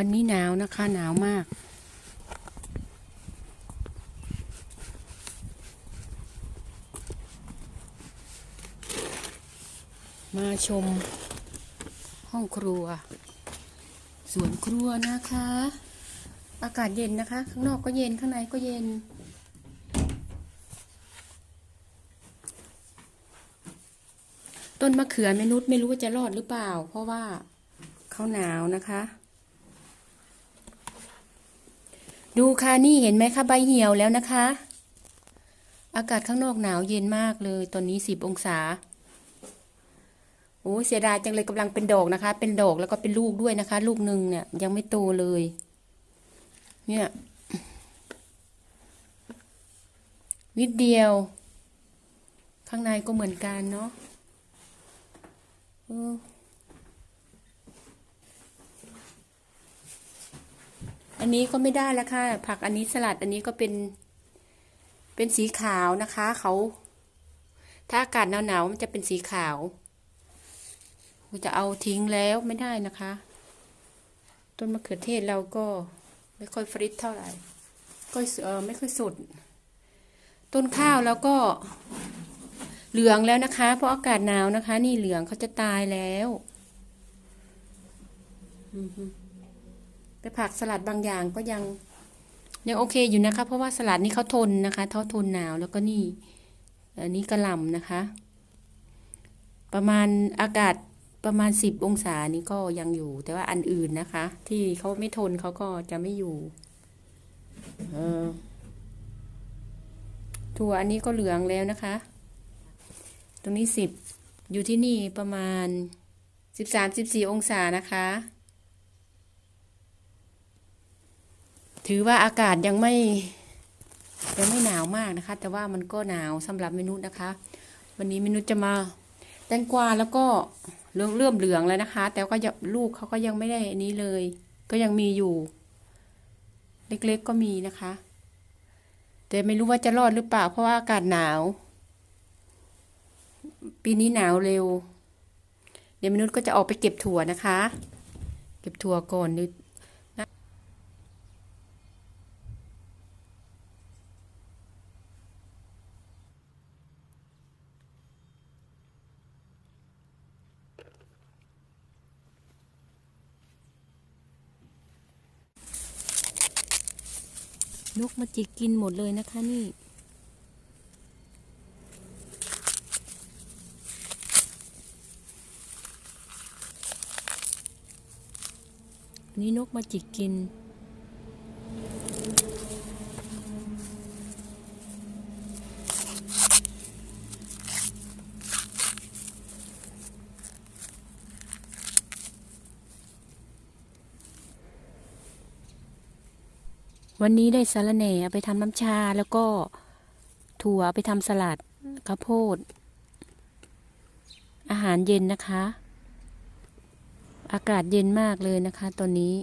วันนี้หนาวนะคะ หนาวมาก มาชม ห้องครัว สวนครัวนะคะ อากาศเย็นนะคะ ข้างนอกก็เย็นข้างในก็เย็นต้นมะเขือแม่นุชไม่รู้ว่าจะรอดหรือเปล่า เพราะว่าเขาหนาวนะคะ ดูค่ะนี่เห็นไหมคะใบเหี่ยวแล้วนะคะ อากาศข้างนอกหนาวเย็นมากเลย ตอนนี้สิบองศาโอ้เสียดายจังเลยกำลังเป็นดอกนะคะ เป็นดอกแล้วก็เป็นลูกด้วยนะคะ ลูกหนึ่งเนี่ย ยังไม่โตเลย เนี่ยนิดเดียว ข้างในก็เหมือนกันเนาะเอออั นนี้ก็ไม่ได้แล้วค่ะ ผักอันนี้สลัดอันนี้ก็เป็น เป็นสีขาวนะคะเขาถ้าอากาศหนาวๆมันจะเป็นสีขาวจะเอาทิ้งแล้วไม่ได้นะคะ ต้นมะเขือเทศเราก็ไม่ค่อยฟริตเท่าไหร่ก็เออไม่ค่อยสดต้นข้าวแล้วก็ เหลืองแล้วนะคะ เพราะอากาศหนาวนะคะ นี่เหลืองเขาจะตายแล้ว อือ แต่ผักสลัดบางอย่างก็ยังยังโอเคอยู่นะคะ เพราะว่าสลัดนี่เขาทนนะคะเขาทนหนาวแล้วก็นี่อันนี้กระหล่ำนะคะ ประมาณอากาศประมาณสิบองศานี้ก็ยังอยู่ แต่ว่าอันอื่นนะคะ ที่เขาไม่ทนเขาก็จะไม่อยู่เออถั่วอันนี้ก็เหลืองแล้วนะคะ ตรงนี้สิบอยู่ที่นี่ประมาณสิบสามสิบสี่องศานะคะ ถือว่าอากาศยังไม่ยังไม่หนาวมากนะคะ แต่ว่ามันก็หนาวสำหรับเมนุษย์นะคะ วันนี้เมนุษย์จะมาแตงกวาแล้วก็เริ่มเริ่มเหลืองแล้วนะคะ แต่ก็ยังลูกเขาก็ยังไม่ได้อันนี้เลย ก็ยังมีอยู่ เล็กๆก็มีนะคะ แต่ไม่รู้ว่าจะรอดหรือเปล่า เพราะว่าอากาศหนาว ปีนี้หนาวเร็ว เดี๋ยวมนุษย์ก็จะออกไปเก็บถั่วนะคะ เก็บถั่วก่อน นกมาจิกกินหมดเลยนะคะนี่ นี่นกมาจิกกิน วันนี้ได้สาระแหน่เอาไปทำน้ำชาแล้วก็ถั่วเอาไปทำสลัดข้าวโพด อาหารเย็นนะคะ อากาศเย็นมากเลยนะคะตอนนี้